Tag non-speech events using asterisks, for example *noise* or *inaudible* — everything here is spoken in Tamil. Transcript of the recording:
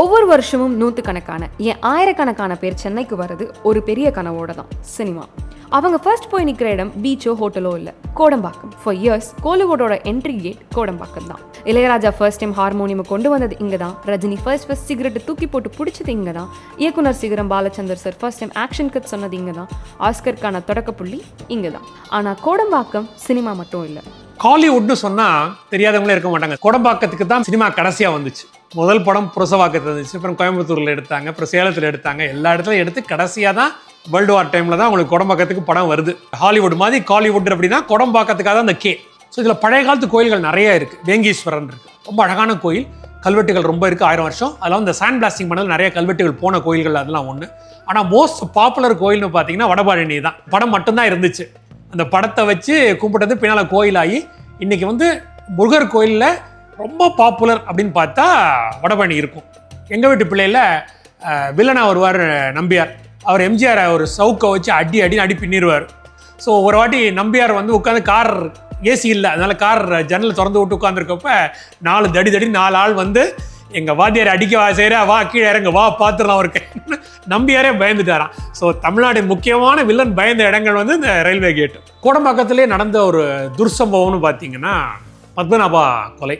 ஒவ்வொரு வருஷமும் நூற்றுக்கணக்கான ஏன் ஆயிரக்கணக்கான பேர் சென்னைக்கு வர்றது ஒரு பெரிய கனவோட தான் சினிமா. அவங்க ஃபர்ஸ்ட் போய் நிற்கிற இடம் பீச்சோ ஹோட்டலோ இல்லை கோடம்பாக்கம். ஃபார் இயர்ஸ் கோலிவுட்டோட என்ட்ரி கேட் கோடம்பாக்கம் தான். இளையராஜா ஃபர்ஸ்ட் டைம் ஹார்மோனியம் கொண்டு வந்தது இங்கே தான். ரஜினி ஃபர்ஸ்ட் ஃபர்ஸ்ட் சிகரெட் தூக்கி போட்டு பிடிச்சது இங்கே தான். இயக்குனர் சிகரம் Balachander sir first time action cut சொன்னது இங்கே தான். ஆஸ்கருக்கான தொடக்கப்புள்ளி இங்கே தான். ஆனால் கோடம்பாக்கம் சினிமா மட்டும் இல்லை. காலிவுட்னு சொன்னா தெரியாதவங்களே இருக்க மாட்டாங்க. குடம்பாக்கத்துக்கு தான் சினிமா கடைசியா வந்துச்சு. முதல் படம் புரசவாக்கத்தில் இருந்துச்சு. அப்புறம் கோயம்புத்தூர்ல எடுத்தாங்க. அப்புறம் சேலத்தில் எடுத்தாங்க. எல்லா இடத்துலையும் எடுத்து கடைசியா தான் வேர்ல்டு வார் டைம்ல தான் உங்களுக்கு கோடம்பாக்கத்துக்கு படம் வருது. ஹாலிவுட் மாதிரி காலிவுட் அப்படின்னா குடம்பாக்கத்துக்காக தான் அந்த கே. ஸோ இதில் பழைய காலத்து கோயில்கள் நிறைய இருக்கு. வேங்கீஸ்வரன் இருக்கு. ரொம்ப அழகான கோயில். கல்வெட்டுகள் ரொம்ப இருக்கு. ஆயிரம் வருஷம். அதெல்லாம் இந்த சாண்ட் பிளாஸ்டிங் பண்ணது நிறைய கல்வெட்டுகள் போன கோயில்கள் அதெல்லாம் ஒன்று ஆனால் மோஸ்ட் பாப்புலர் கோயில்னு பார்த்தீங்கன்னா வடபழனி தான். படம் மட்டும்தான் இருந்துச்சு. அந்த படத்தை வச்சு கும்பிட்டது பின்னால் கோயிலாகி இன்னைக்கு வந்து முருகர் கோயிலில் ரொம்ப பாப்புலர் அப்படின்னு பார்த்தா வடபழனி இருக்கும். எங்கள் வீட்டு பிள்ளையில் வில்லனா வருவார் நம்பியார். அவர் எம்ஜிஆர் ஒரு சவுக்கை வச்சு அடி அடி அடி பின்னிடுவார் ஸோ ஒரு வாட்டி நம்பியார் வந்து உட்காந்து கார் ஏசி இல்லை அதனால கார் ஜன்னல் திறந்து விட்டு உட்காந்துருக்கப்ப நாலு தடி தடி நாலு ஆள் வந்து எங்கள் வாத்தியார் அடிக்க வா செய்கிற வா கீழே இறங்க வா பார்த்துடலாம் அவருக்கு *laughs* நம்பியாரே பயந்துட்டாராம். ஸோ தமிழ்நாடு முக்கியமான வில்லன் பயந்த இடங்கள் வந்து இந்த ரயில்வே கேட்டு கோடம்பாக்கத்திலே நடந்த ஒரு துர்சம்பவம்னு பார்த்தீங்கன்னா பத்மநாபா கொலை.